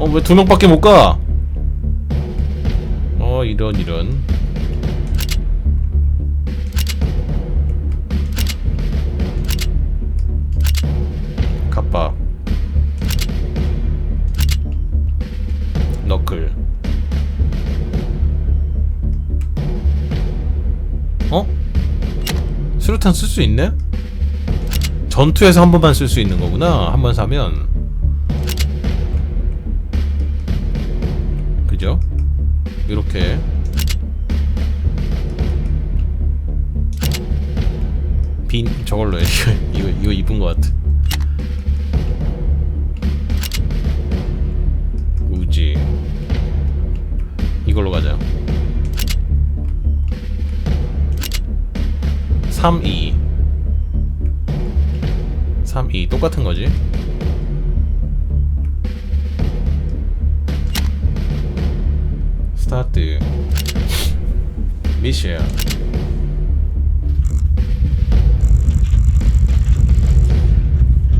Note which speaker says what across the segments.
Speaker 1: 어 왜 두 명밖에 못 가? 어 이런 이런. 갑바. 너클. 어? 수류탄 쓸 수 있네? 전투에서 한 번만 쓸 수 있는 거구나. 한 번 사면. 이렇게. 빈 저걸로 해. 이거 이거 이쁜 것 같아. 우지. 이걸로 가자. 3, 2 3, 2 똑같은 거지 스타트. 미션.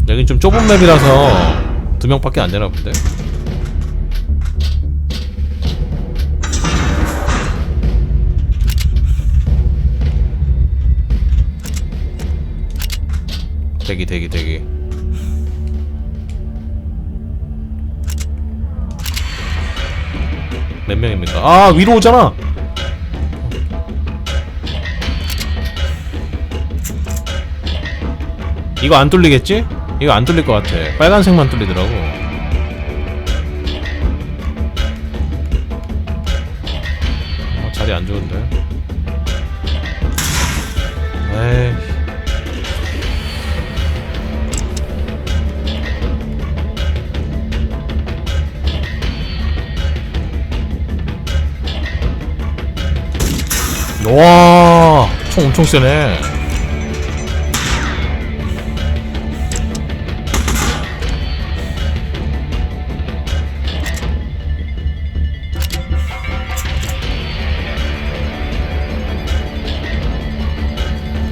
Speaker 1: 여긴 좀 좁은 맵이라서 두 명밖에 안 되나 본데? 대기 대기 대기 몇 명입니까? 아 위로 오잖아. 이거 안 뚫리겠지? 이거 안 뚫릴 것 같아. 빨간색만 뚫리더라고. 어, 자리 안 좋은데? 에이 와, 총 엄청 세네.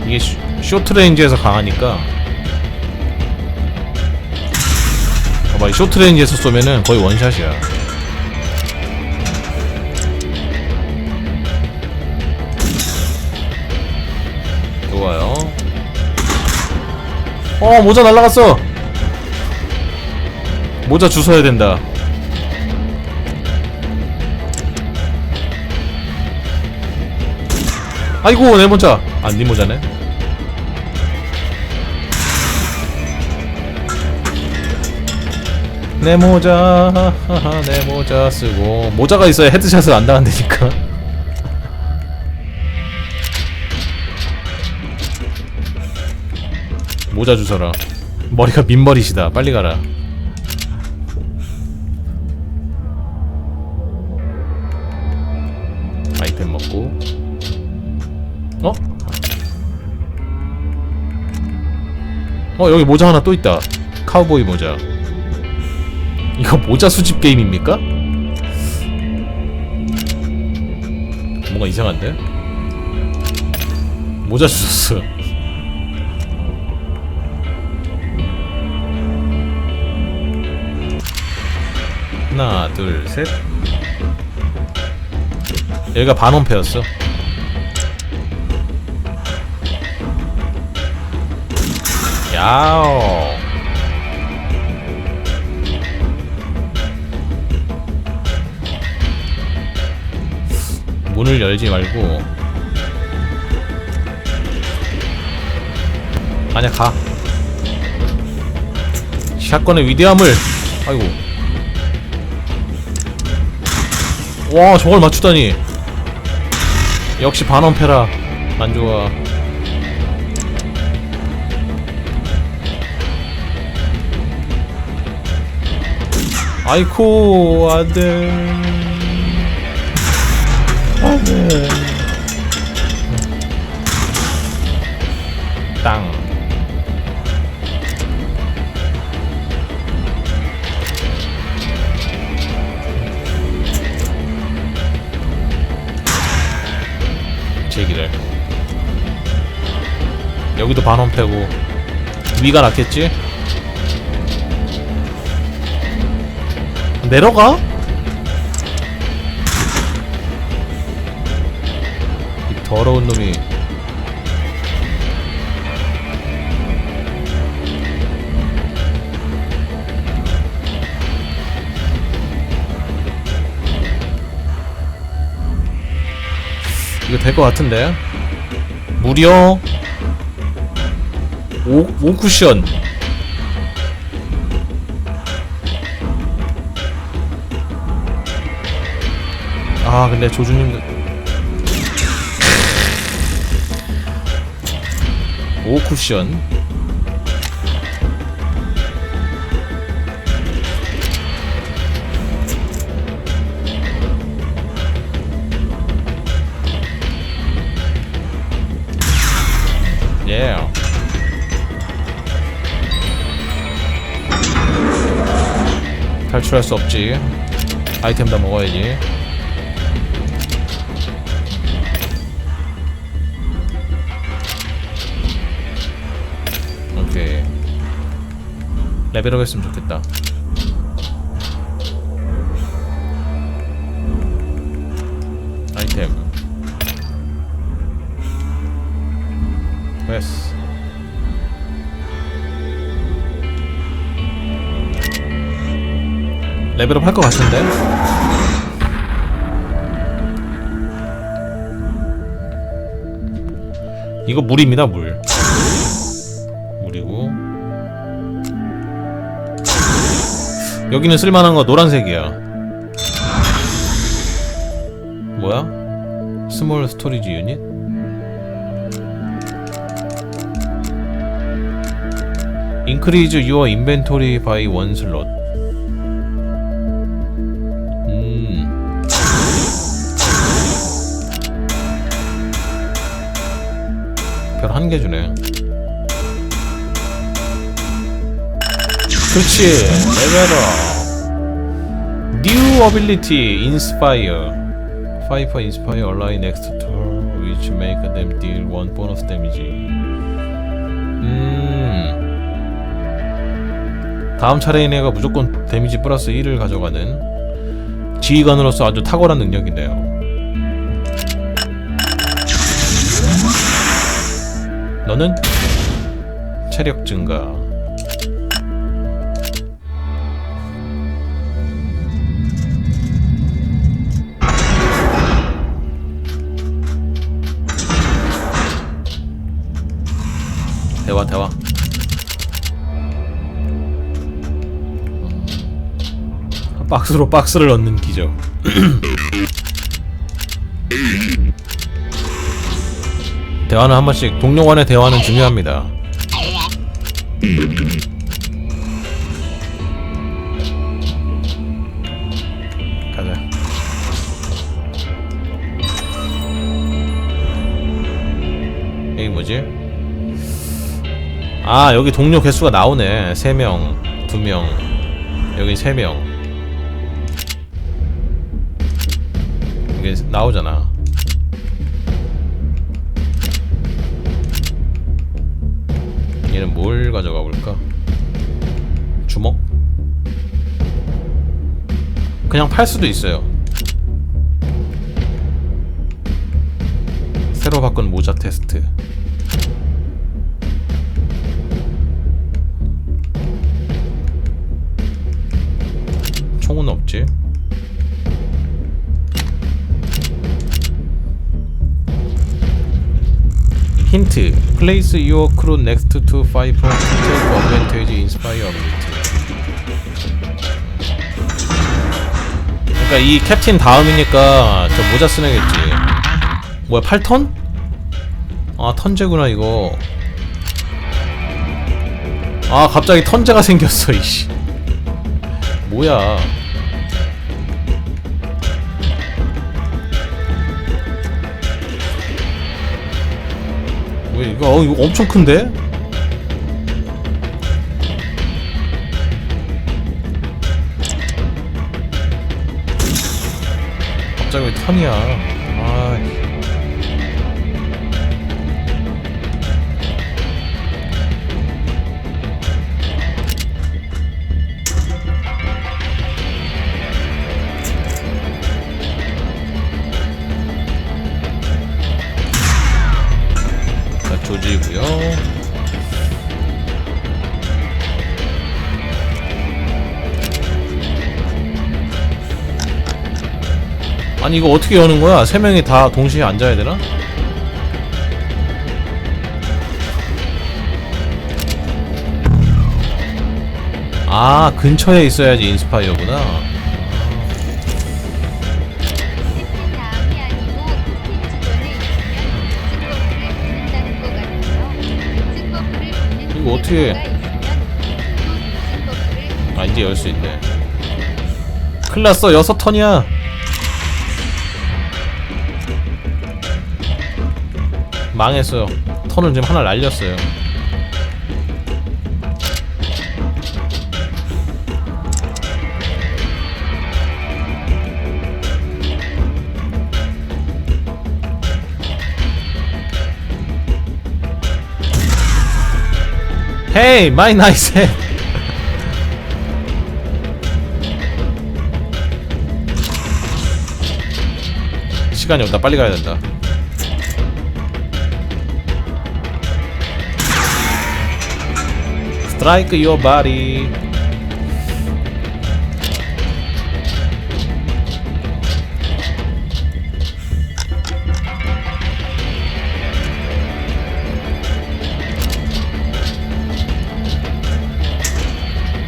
Speaker 1: 이게 쇼, 쇼트레인지에서 강하니까 봐봐 이 쇼트레인지에서 쏘면은 거의 원샷이야 어 모자 날라갔어. 모자 주워야 된다. 아이고 내 모자. 아네 모자네. 내 모자 내 모자 쓰고 모자가 있어야 헤드샷을 안 당한다니까. 모자 주서라. 머리가 민머리시다. 빨리 가라. 아이템 먹고. 어? 어 여기 모자 하나 또 있다. 카우보이 모자. 이거 모자 수집 게임입니까? 뭔가 이상한데? 모자 주웠어. 하나 둘셋. 여기가 반원패였어. 야오. 문을 열지 말고. 아니야 가. 샷건의 위대함을. 아이고 와 저걸 맞추다니. 역시 반원패라 안 좋아 아이코 안돼 안돼 땅 여기도 반원 패고 위가 낫겠지? 내려가? 이 더러운 놈이 이거 될 것 같은데 무려 5, 5쿠션. 아 근데 조준님. 오 쿠션 탈출할 수 없지. 아이템 다 먹어야지. 오케이. 레벨업 했으면 좋겠다. 아이템. 됐어 레벨업 할 것 같은데? 이거 물입니다 물 물이고 여기는 쓸만한 거 노란색이야 뭐야? 스몰 스토리지 유닛? increase your inventory by one slot 별 한 개 주네 그렇지 레벨업 inspire Five inspire ally next turn which make them deal one bonus damage 음 다음 차례인 애가 무조건 데미지 플러스 1을 가져가는 지휘관으로서 아주 탁월한 능력이네요 너는? 체력 증가. 대화 대화. 박스로 박스를 넣는 기적 대화는 한 번씩 동료 간의 대화는 중요합니다. 가자. 여기 뭐지? 아 여기 동료 개수가 나오네. 3명 2명. 여기 3명. 이게 나오잖아 얘는 뭘 가져가 볼까? 주먹? 그냥 팔 수도 있어요 새로 바꾼 모자 테스트 힌트. Place your crew next to five to take advantage inspire ability. 그러니까 이 캡틴 다음이니까 저 모자 쓰는 애겠지. 뭐야 8턴? 아 턴제구나 이거. 아 갑자기 턴제가 생겼어 이씨. 뭐야? 왜 이거 어, 이거 엄청 큰데? 갑자기 왜 턴이야? 아니 이거 어떻게 여는 거야? 세 명이 다 동시에 앉아야 되나? 아 근처에 있어야지 인스파이어구나.
Speaker 2: 이거
Speaker 1: 어떻게- 아 이제 열 수 있네. 클났어 여섯 턴이야. 망했어요. 턴을 지금 하나 날렸어요. 헤이 마이 나이스 해. 시간이 없다 빨리 가야 된다 스트라이크 유어 바디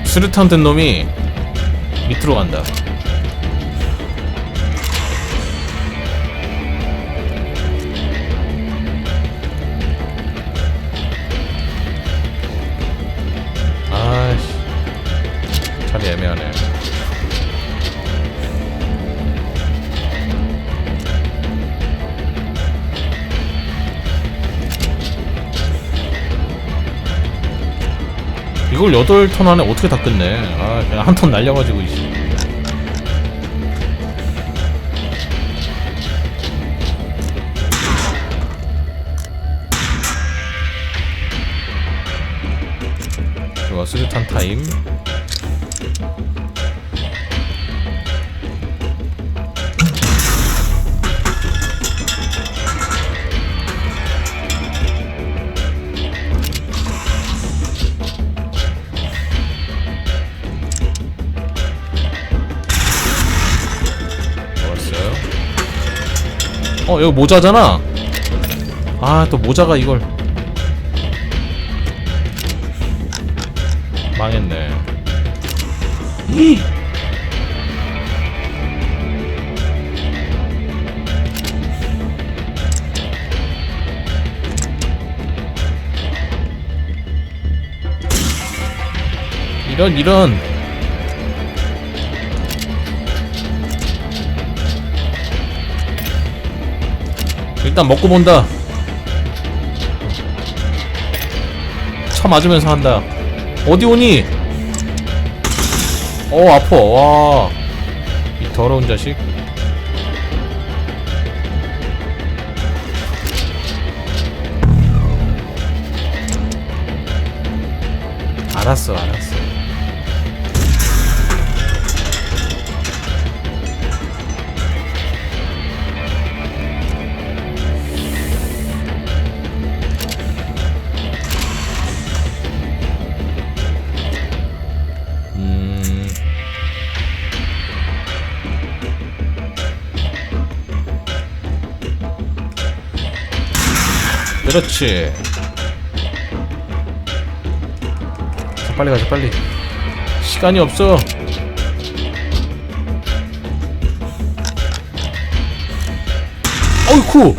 Speaker 1: 수류탄 든 놈이 밑으로 간다 28턴 안에 어떻게 다 끝내? 아 그냥 한 턴 날려가지고 이제 좋아 수류탄 타임. 어 여기 모자잖아. 아 또 모자가 이걸. 망했네. 이런 이런 일단 먹고 본다. 쳐 맞으면서 한다. 어디 오니? 어 아파. 와이 더러운 자식. 알았어 알았어 그렇지. 자, 빨리 가자 빨리. 시간이 없어. 어이쿠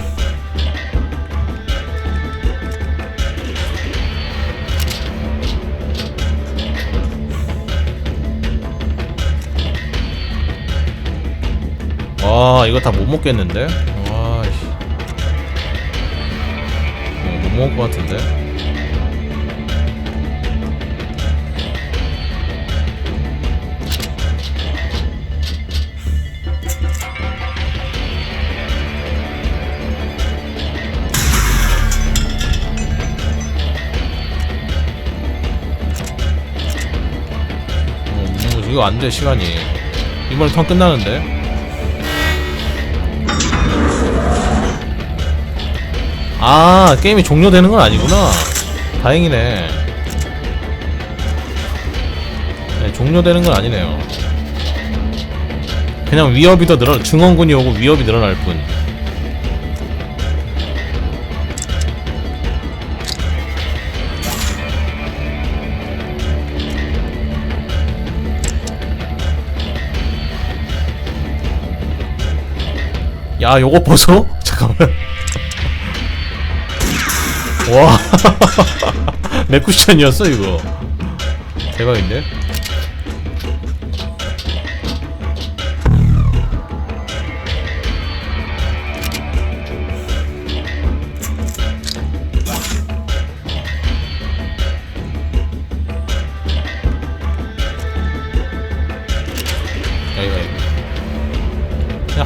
Speaker 1: 와 이거 다 못 먹겠는데? 먹을 것 같은데? 어, 뭐, 이거 안 돼 시간이. 이번에 턴 끝나는데 아 게임이 종료되는 건 아니구나 다행이네 네, 종료되는 건 아니네요 그냥 위협이 더 늘어 증원군이 오고 위협이 늘어날 뿐 야, 요거 보소? 잠깐만. 와. 내 쿠션이었어, 이거. 대박인데?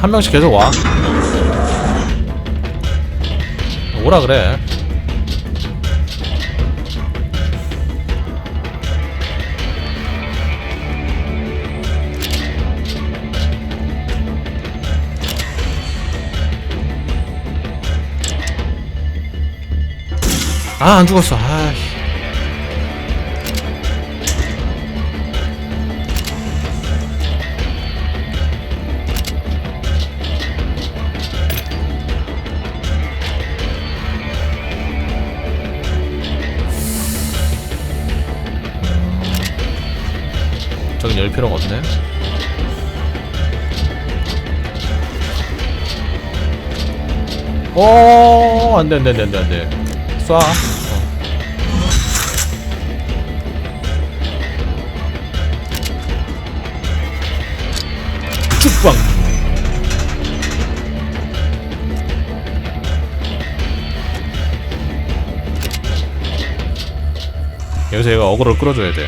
Speaker 1: 한 명씩 계속 와. 오라 그래. 아, 안 죽었어. 아. 저긴 열 필요가 없네. 오, 안 돼, 안 돼, 안 돼, 안 돼. 쏴. 어. 쭉빵. 여기서 얘가 어그로를 끌어줘야 돼.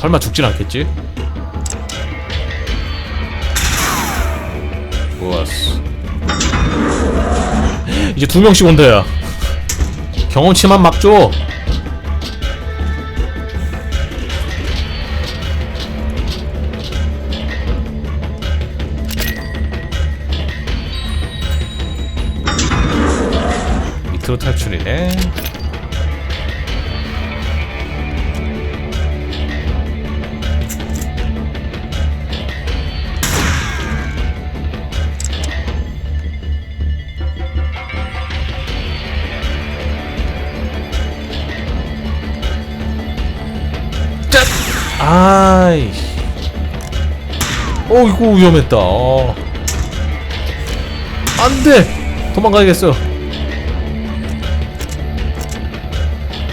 Speaker 1: 설마 죽진 않겠지? 좋았어. 이제 두 명씩 야. 경험치만 막 줘. 밑으로 탈출이네. 어, 이거 위험했다. 어. 안 돼! 도망가야겠어.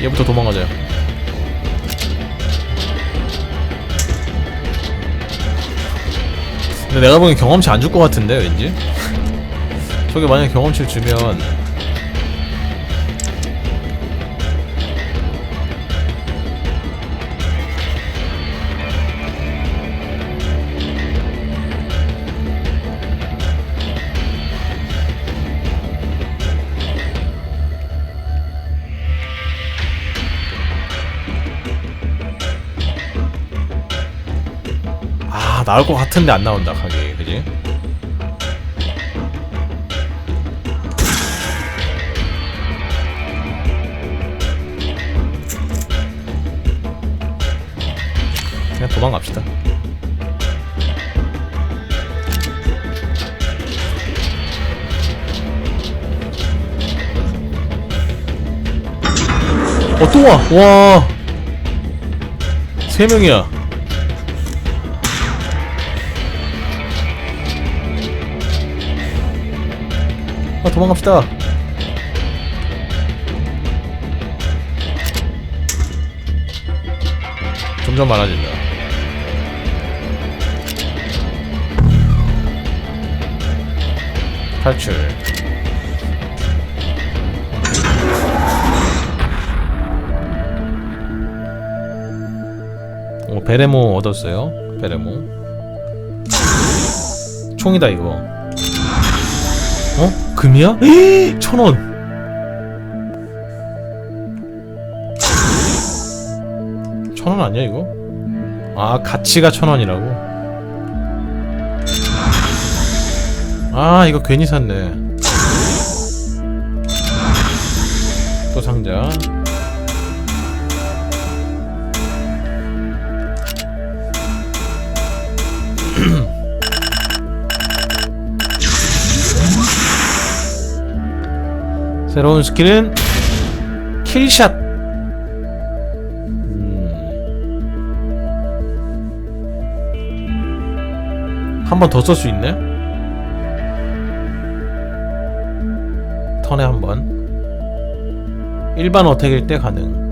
Speaker 1: 얘부터 도망가자. 근데 내가 보기엔 경험치 안 줄 것 같은데, 왠지? 저게 만약에 경험치를 주면 나올 것 같은데 안 나온다 가게 그지? 그냥 도망갑시다 어 또 와! 와! 세 명이야 아 도망갑시다. 점점 많아진다. 탈출. 오 베레모 얻었어요? 베레모? 총이다 이거. 어? 금이야? 천 원. 천 원 아니야 이거? 아 가치가 천 원이라고? 아 이거 괜히 샀네 또 상자 새로운 스킬은 킬샷 한번 더 쓸 수 있네? 턴에 한 번. 일반 어택일 때 가능.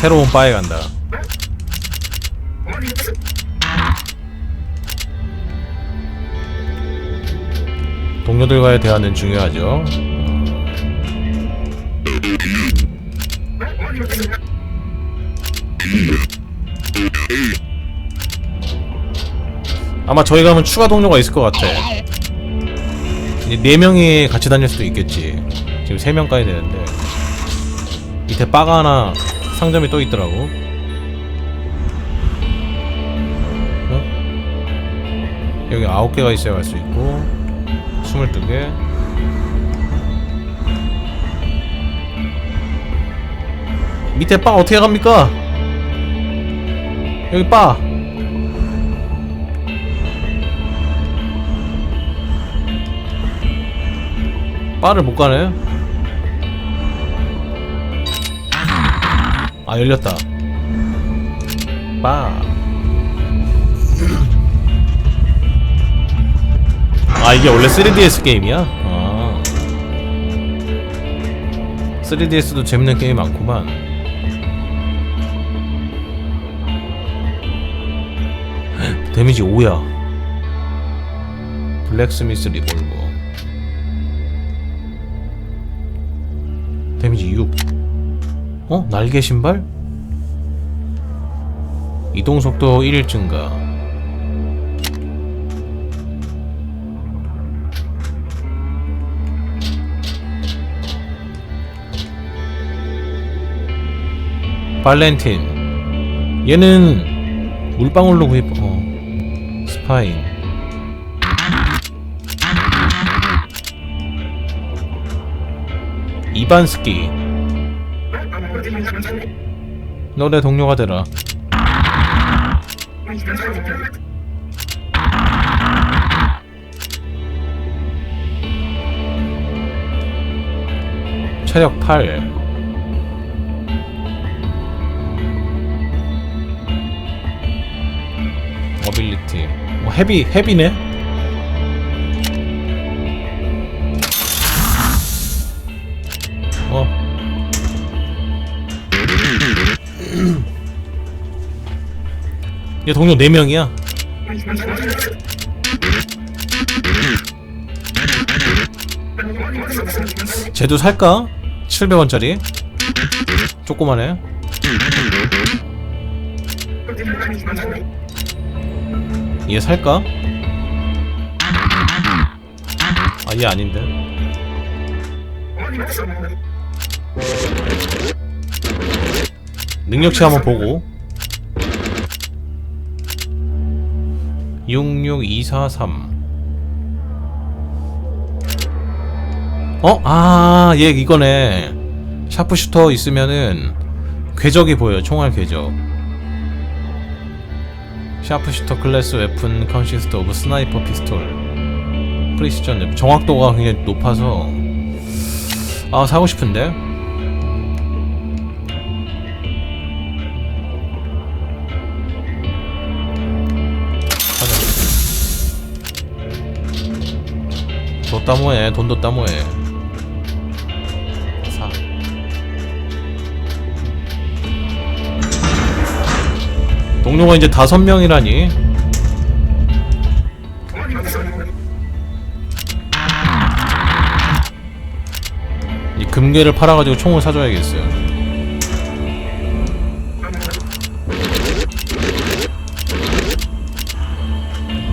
Speaker 1: 새로운 바에 간다. 동료들과의 대화는 중요하죠. 아마 저희 가면 추가 동료가 있을 것 같아. 이제 네 명이 같이 다닐 수도 있겠지. 지금 세 명 까야 되는데 밑에 바가 하나 상점이 또 있더라고. 어? 여기 아홉 개가 있어야 갈 수 있고 22개 밑에 바 어떻게 갑니까? 여기 바 바를 못 가네 아 열렸다. 바아 이게 원래 3DS 게임이야? 아. 3DS도 재밌는 게임 많구만. 데미지 5야. 블랙스미스 리볼버. 데미지 6 어? 날개 신발? 이동 속도 1일 증가 발렌틴 얘는 물방울로 구입 어 스파인 이반스키 너 내 동료가 되라. 체력 8 어빌리티. 뭐 헤비 헤비네 얘 동료 4명이야 쟤도 살까? 700원짜리 조그마네 얘 살까? 아얘 아닌데 능력치 한번 보고 66243 어? 아, 얘 이거네. 샤프슈터 있으면은 궤적이 보여요. 총알 궤적. 샤프슈터 클래스 웨폰 컨시스트 오브 스나이퍼 피스톨. 프리시전 정확도가 굉장히 높아서 아, 사고 싶은데. 뒀다 뭐해 돈도 따모해. 사. 동료가 이제 다섯 명이라니. 이 금괴를 팔아가지고 총을 사줘야겠어요.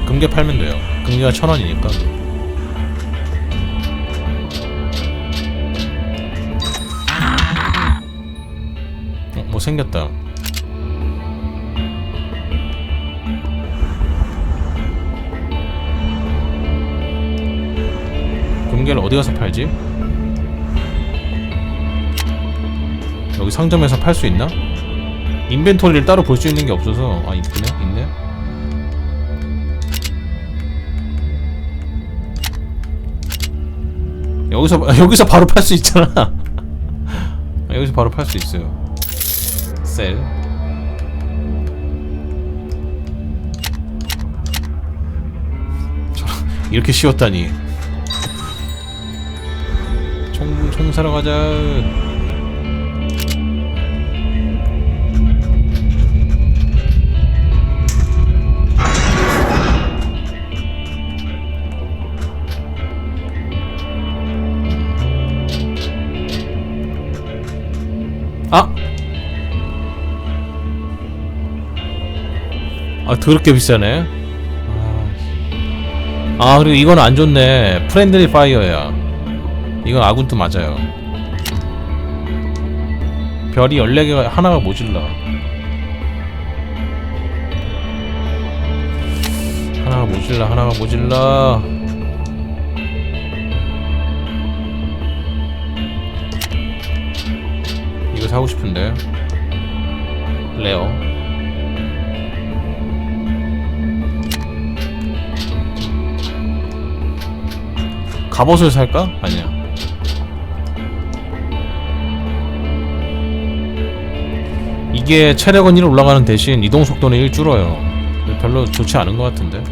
Speaker 1: 금괴 팔면 돼요. 금괴가 천원이니까. 생겼다. 금괴를 어디 가서 팔지? 여기 상점에서 팔 수 있나? 인벤토리를 따로 볼 수 있는 게 없어서 아 있네 있네 여기서 여기서 바로 팔 수 있잖아 여기서 바로 팔 수 있어요 셀 저, 이렇게 쉬웠다니. 총, 총 사러 가자. 아! 아 더럽게 비싸네. 아, 아 그리고 이건 안 좋네. 프렌들리 파이어야. 이건 아군도 맞아요. 별이 14개가 하나가 모질라. 하나가 모질라 하나가 모질라. 이거 사고 싶은데. 레어 갑옷을 살까? 아니야. 이게 체력은 1 올라가는 대신 이동 속도는 1 줄어요. 별로 좋지 않은 것 같은데.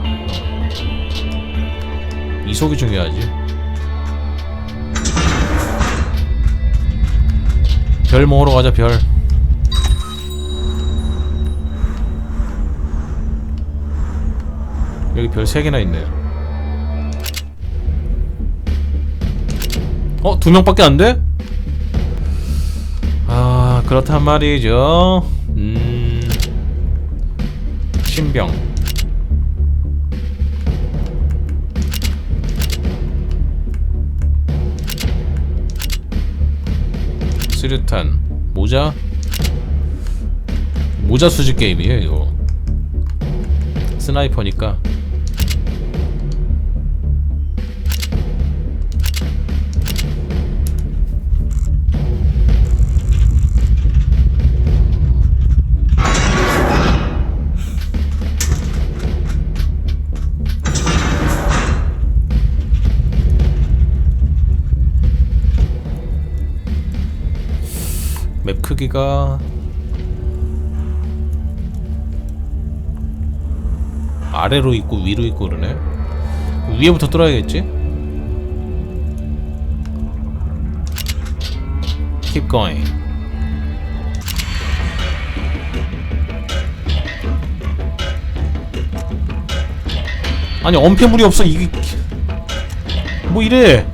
Speaker 1: 이속이 중요하지. 별 모으러 가자 별. 여기 별 3개나 있네요 어? 두 명밖에 안 돼? 아 그렇단 말이죠. 음... 신병. 수류탄. 모자? 모자 수집 게임이에요 이거. 스나이퍼니까 크기가 아래로 있고 위로 있고 그러네. 위에부터 뚫어야겠지? Keep going. 아니 엄폐물이 없어. 이게 뭐 이래